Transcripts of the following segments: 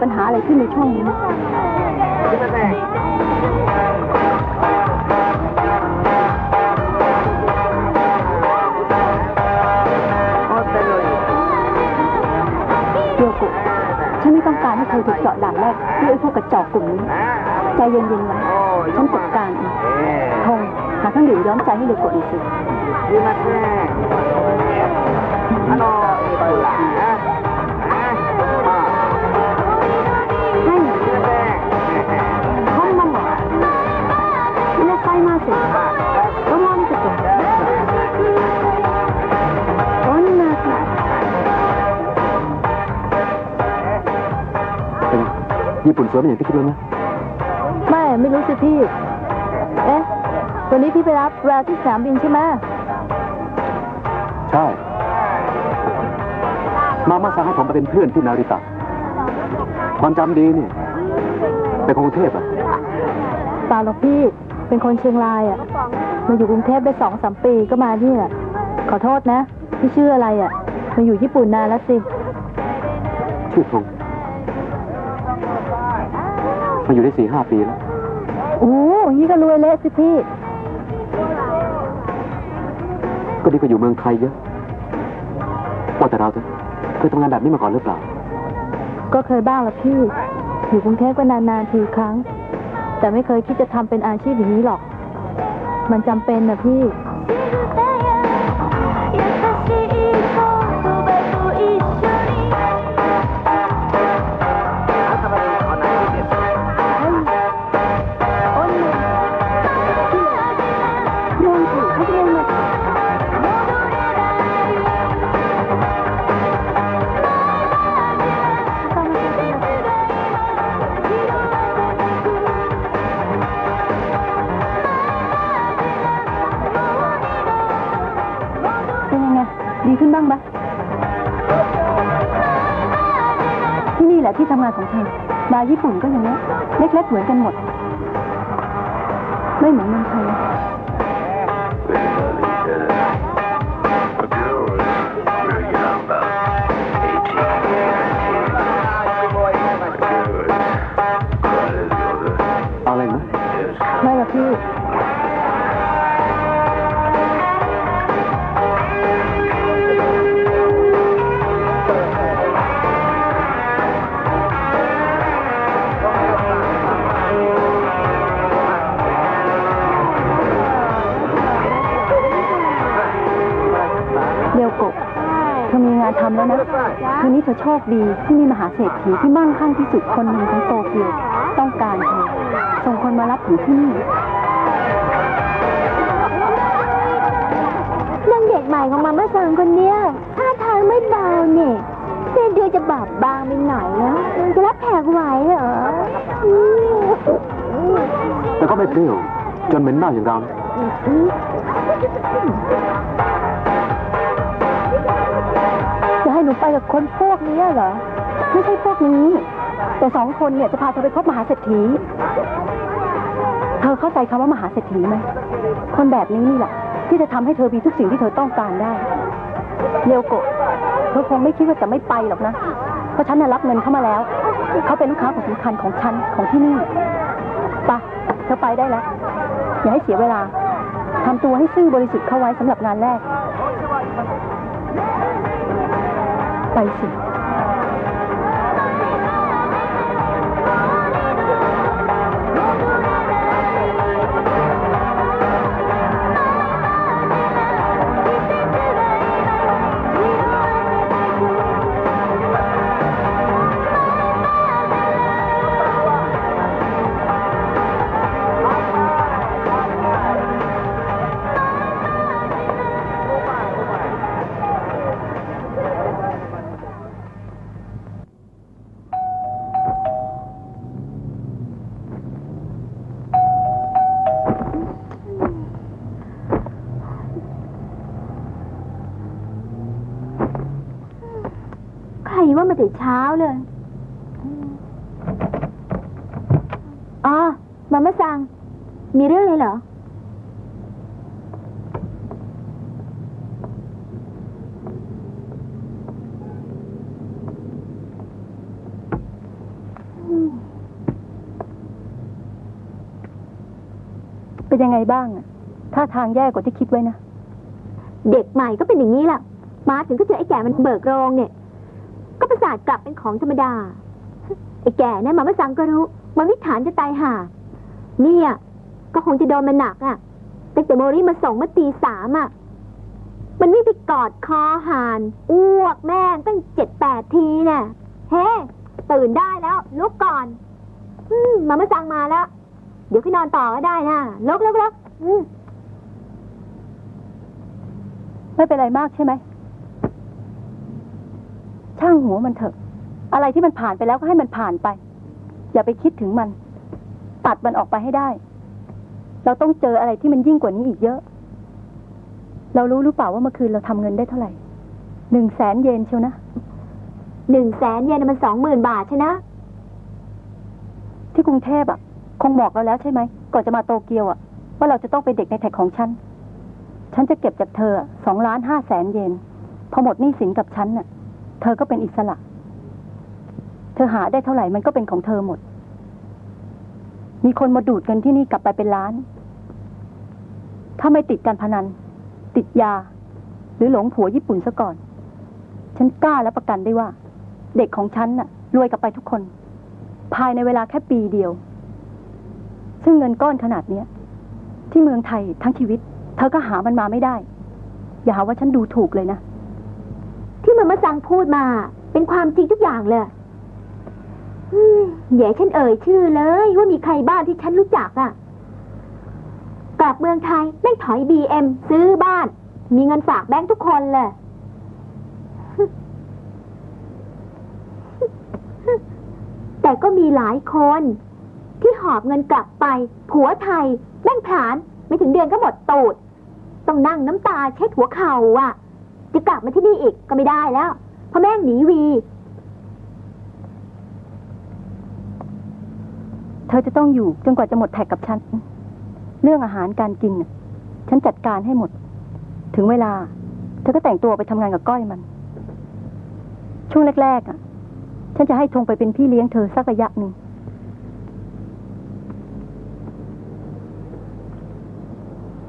ปัญหาอะไรขึ้นในช่วงนี้เดียวกุฉันไม่ต้องการให้เธอถูกเจาะด่านแรกด้วยพวกกระจอกกลุ่มนี้ ใจเย็นๆไว้ฉันจัดการเองทงหาเครื่องดื่มย้อมใจให้เดีกวกุอีกสิ ดีมมาแม่อร่อย ญี่ปุ่นสวยเป็นอย่างที่คิดไว้ไหมไม่ไม่รู้สิพี่ เอ๊ะ วันนี้พี่ไปรับแววที่สนามบินใช่ไหมใช่ มามาสั่งให้ผมไปเป็นเพื่อนที่นาริตะ ความจำดีนี่เป็นคนกรุงเทพอะเปล่าหรอกพี่ เป็นคนเชียงรายอะ มาอยู่กรุงเทพได้สองสามปีก็มานี่แหละขอโทษนะ พี่ชื่ออะไรอะ มาอยู่ญี่ปุ่นนานแล้วสิ ชื่อทง มาอยู่ได้สี่ห้าปีแล้ว โอ้ยนี่ก็รวยเละสิพี่ ก็ดีกว่าอยู่เมืองไทยเยอะว่าแต่เราเถอะเคยทำงานแบบนี้มาก่อนหรือเปล่า ก็เคยบ้างละพี่ อยู่กรุงเทพก็นานๆทีครั้ง แต่ไม่เคยคิดจะทำเป็นอาชีพอย่างนี้หรอก มันจำเป็นนะพี่ ดีขึ้นบ้างปะที่นี่แหละที่ทำงานของเธอมาญี่ปุ่นก็อย่างนี้เล็กๆเหมือนกันหมด ไม่เหมือนเมืองไทย เธอมีงานทำแล้วนะคืนนี้เธอโชคดีที่มีมหาเศรษฐีที่มั่งคั่งที่สุดคนหนึ่งของโตเกียวต้องการเธอส่งคนมารับถึงที่นี่นางเด็กใหม่ของมาม่าซังคนเนี้ยท่าทางไม่เบาเนี่ยเส้นเดือนจะบาบบางไปหน่อยนะมันจะรับแขกไหวเหรออืมแต่ก็ไม่เปรี้ยวจนเหม็นเน่าอย่างเรา ให้หนูไปกับคนพวกนี้เหรอ ไม่ใช่พวกนี้ แต่สองคนเนี่ยจะพาเธอไปพบมหาเศรษฐี เธอเข้าใจคำว่ามหาเศรษฐีไหม คนแบบนี้นี่แหละ ที่จะทำให้เธอมีทุกสิ่งที่เธอต้องการได้เรียวโกะเธอคงไม่คิดว่าจะไม่ไปหรอกนะ เพราะฉันน่ะรับเงินเข้ามาแล้ว เขาเป็นลูกค้าคนสำคัญของฉันของที่นี่ไปะเธอไปได้แล้ว อย่าให้เสียเวลาทำตัวให้ซื่อบริสุทธิ์เข้าไว้สำหรับงานแรก ไป เลยอ๋อมามาสั่งมีเรื่องอะไรเหรอ เป็นยังไงบ้างอะท่าทางแย่กว่าที่คิดไว้นะ เด็กใหม่ก็เป็นอย่างนี้แหละมาถึงก็เจอไอ้แก่มันเบิกโรงเนี่ย ก็ประสาทกลับเป็นของธรรมดา ไอ้แก่นั่มาไม่สังก็รู้มันวิถานจะตายห่า เนี่ย ก็คงจะโดนมันหนักอะตั้งแต่โมรี่มาส่งเมื่อตีสามอะ มันวิ่งไปกอดคอหาน อ้วกแม่งตั้งเจ็ดแปดทีน่ะ เฮ้ตื่นได้แล้ว ลุกก่อน อืมมาไม่สั่งมาแล้ว เดี๋ยวขึ้นนอนต่อก็ได้นะลุกลุกลุกอืมไม่เป็นไรมากใช่ไหม ช่างหัวมันเถอะ อะไรที่มันผ่านไปแล้วก็ให้มันผ่านไป อย่าไปคิดถึงมัน ตัดมันออกไปให้ได้ เราต้องเจออะไรที่มันยิ่งกว่านี้อีกเยอะ เรารู้หรือเปล่าว่าเมื่อคืนเราทำเงินได้เท่าไหร่หนึ่งแสนเยนเชียวนะหนึ่งแสนเยนนะมันสองหมื่นบาทใช่นะ ที่กรุงเทพอะ คงบอกเราแล้วใช่ไหม ก่อนจะมาโตเกียวอะ ว่าเราจะต้องเป็นเด็กในแท็กของฉัน ฉันจะเก็บจากเธอสองล้านห้าแสนเยนพอหมดหนี้สินกับฉันน่ะ เธอก็เป็นอิสระ เธอหาได้เท่าไหร่มันก็เป็นของเธอหมด มีคนมาดูดเงินที่นี่กลับไปเป็นล้าน ถ้าไม่ติดการพนัน ติดยา หรือหลงผัวญี่ปุ่นซะก่อน ฉันกล้าและประกันได้ว่า เด็กของฉันน่ะ รวยกลับไปทุกคน ภายในเวลาแค่ปีเดียว ซึ่งเงินก้อนขนาดเนี้ย ที่เมืองไทยทั้งชีวิต เธอก็หามันมาไม่ได้ อย่าหาว่าฉันดูถูกเลยนะ ที่มันมาสั่งพูดมาเป็นความจริงทุกอย่างเลยอืมอย่าฉันเอ่ยชื่อเลย ว่ามีใครบ้างที่ฉันรู้จักอะ่ะ กลับเมืองไทยแม่งถอยบีเอ็มซื้อบ้าน มีเงินฝากแบงค์ทุกคนเลย แต่ก็มีหลายคน ที่หอบเงินกลับไป ผัวไทยแม่งผลาน ไม่ถึงเดือนก็หมดตูด ต้องนั่งน้ำตาเช็ดหัวเข่าอะ จะกลับมาที่นี่อีกก็ไม่ได้แล้ว เพราะแม่งหนีวี เธอจะต้องอยู่จนกว่าจะหมดแท็กกับฉัน เรื่องอาหารการกินน่ะฉันจัดการให้หมด ถึงเวลา เธอก็แต่งตัวไปทำงานกับก้อยมัน ช่วงแรกๆอะ ฉันจะให้ทงไปเป็นพี่เลี้ยงเธอสักระยะหนึ่ง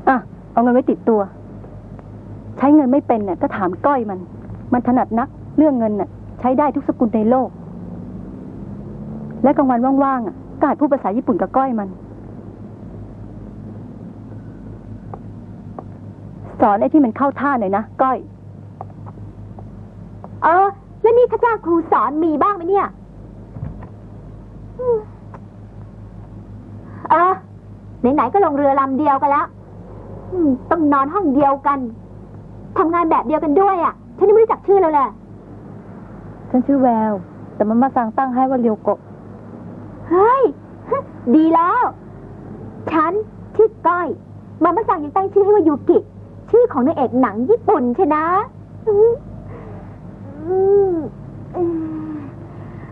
อะ เอาเงินไว้ติดตัว ใช้เงินไม่เป็นน่ะก็ถามก้อยมัน มันถนัดนัก เรื่องเงินน่ะ ใช้ได้ทุกสกุลในโลก และกลางวันว่างๆอะก็หัดพูดภาษาญี่ปุ่นกับก้อยมัน สอนไอ้ที่มันเข้าท่าหน่อยนะก้อย เออ แล้วนี่ข้าจ้าครูสอนมีบ้างไหมเนี่ยเออไหนๆก็ลงเรือลำเดียวกันแล้วต้องนอนห้องเดียวกัน ทำงานแบบเดียวกันด้วยอะ ฉันยังไม่รู้จักชื่อเลยแหละฉันชื่อแวว แต่มันมาสั่งตั้งให้ว่าเรียวโกะเฮ้ย ดีแล้ว ฉันชื่อก้อยมามาสั่งยังตั้งชื่อให้ว่ายูกิ ชื่อของนางเอกหนังญี่ปุ่นใช่นะอืมอืมอืม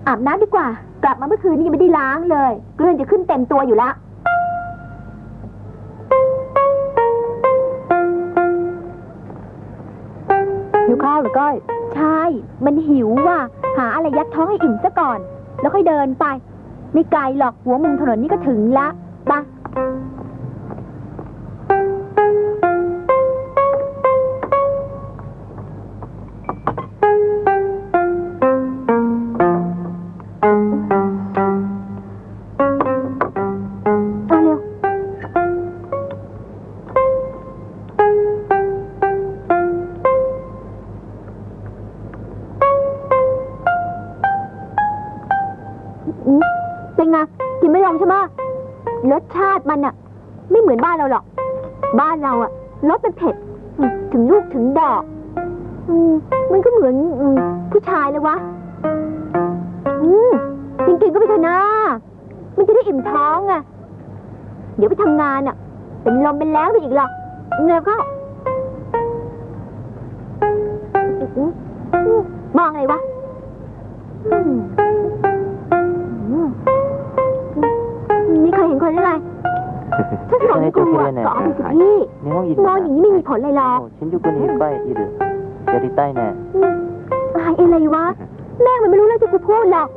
อาบน้ำดีกว่า กลับมาเมื่อคืนนี้ยังไม่ได้ล้างเลย เกลื่อนจะขึ้นเต็มตัวอยู่ละหิวาหรือก้อย ใช่ มันหิวว่ะ หาอะไรยัดท้องให้อิ่มซะก่อน แล้วค่อยเดินไป ไม่ไกลหรอกหัวมุมถนนนี่ก็ถึงละ เราหรอก บ้านเราอะรสมันเผ็ดอืมถึงลูกถึงดอกอืมมันก็เหมือนอมผู้ชายเลยวะ อืมจริงๆก็ไปเถอะนะมันจะได้อิ่มท้องอะเดี๋ยวไปทำงานอะเป็นลมเป็นแล้วไปอีกหรอกเงยเข้าอืมอืมมองอะไรวะ ถ้าสอนกูอะก็เอาไปสิพี่มอนอย่างนี้ไม่มีผลเลยหรอกฉันอยู่คนนี้ไปอีหรือจะได้ใต้แน่อายอะไรวะ แม่เหมือนไม่รู้เรื่องที่กูพูดหรอก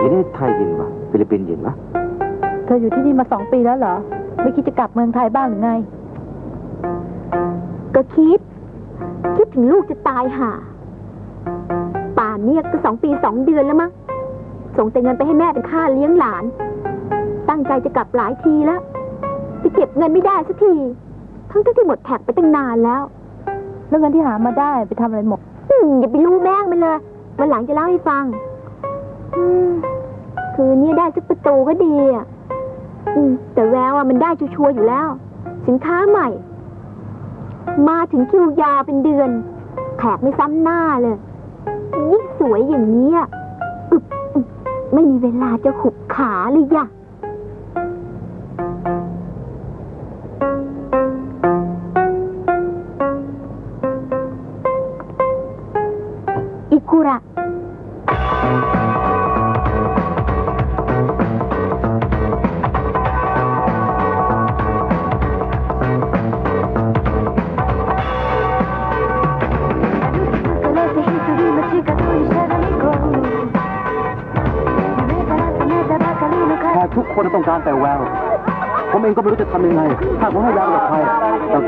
ประเทไทยเย็นปะฟิลิปปินส์เย็นปะเธออยู่ที่นี่มาสองปีแล้วเหรอ ไม่คิดจะกลับเมืองไทยบ้างหรือไง ก็คิด คิดถึงลูกจะตายห่าป่านนี้ก็สองปีสองเดือนแล้วมั้ง ส่งแต่เงินไปให้แม่เป็นค่าเลี้ยงหลาน ตั้งใจจะกลับหลายทีแล้วไปเก็บเงินไม่ได้สักที ทั้งๆที่หมดแท็กไปตั้งนานแล้ว แล้วเงินที่หามาได้ไปทำอะไรหมด อืมอย่าไปรู้แม่งมันเลยวันหลังจะเล่าให้ฟัง อืมคืนนี้ได้สักประตูก็ดีอะอืมแต่แววอะมันได้ชัวร์ๆอยู่แล้ว สินค้าใหม่ มาถึงคิวยาวเป็นเดือนแขกไม่ซ้ำหน้าเลยยิ่งสวยอย่างนี้อะอึบอึบ ไม่มีเวลาจะขุบขาเลยย่ะ คนต้องการแต่แวว ผมเองก็ไม่รู้จะทำยังไง ถ้าผมให้แววกับใครแต่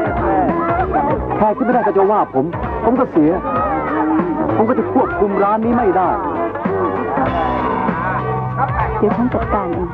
แขกที่ไม่ได้ก็จะว่าผม ผมก็เสีย ผมก็จะควบคุมร้านนี้ไม่ได้ เดี๋ยวฉันจัดการเอง